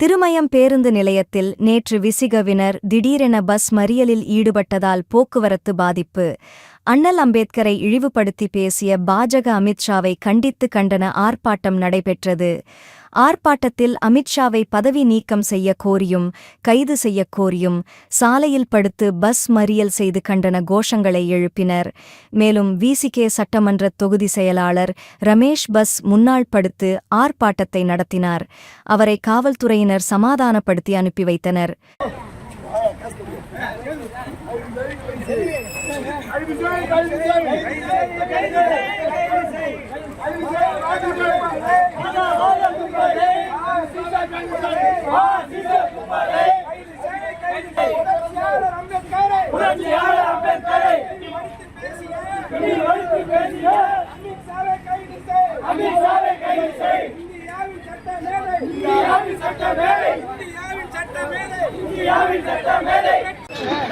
திருமயம் பேருந்து நிலையத்தில் நேற்று விசிகவினர் திடீரென பஸ் மறியலில் ஈடுபட்டதால் போக்குவரத்து பாதிப்பு. அண்ணல் அம்பேத்கரை இழிவுபடுத்தி பேசிய பாஜக அமித்ஷாவை கண்டித்து கண்டன ஆர்ப்பாட்டம் நடைபெற்றது. ஆர்ப்பாட்டத்தில் அமித்ஷாவை பதவி நீக்கம் செய்ய கோரியும் கைது செய்ய கோரியும் சாலையில் படுத்து பஸ் மறியல் செய்து கண்டன கோஷங்களை எழுப்பினர். மேலும் விசிகே சட்டமன்ற தொகுதி செயலாளர் ரமேஷ் பஸ் முன்னாள் படுத்து ஆர்ப்பாட்டத்தை நடத்தினார். அவரை காவல்துறையினர் சமாதானப்படுத்தி அனுப்பி வைத்தனர். அறிவிசை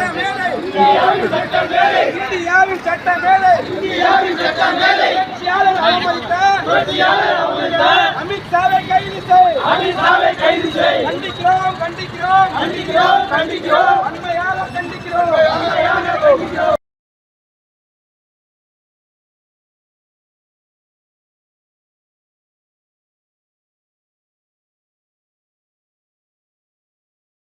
சட்டம் வேலை இந்தியாவின் சட்டம் வேலை கட்சியாளர் அவமதித்த அமித்ஷாவை கைது செய் கண்டிக்கிறோம் கண்டிக்கிறோம் கண்டிக்கிறோம் கண்டிக்கிறோம்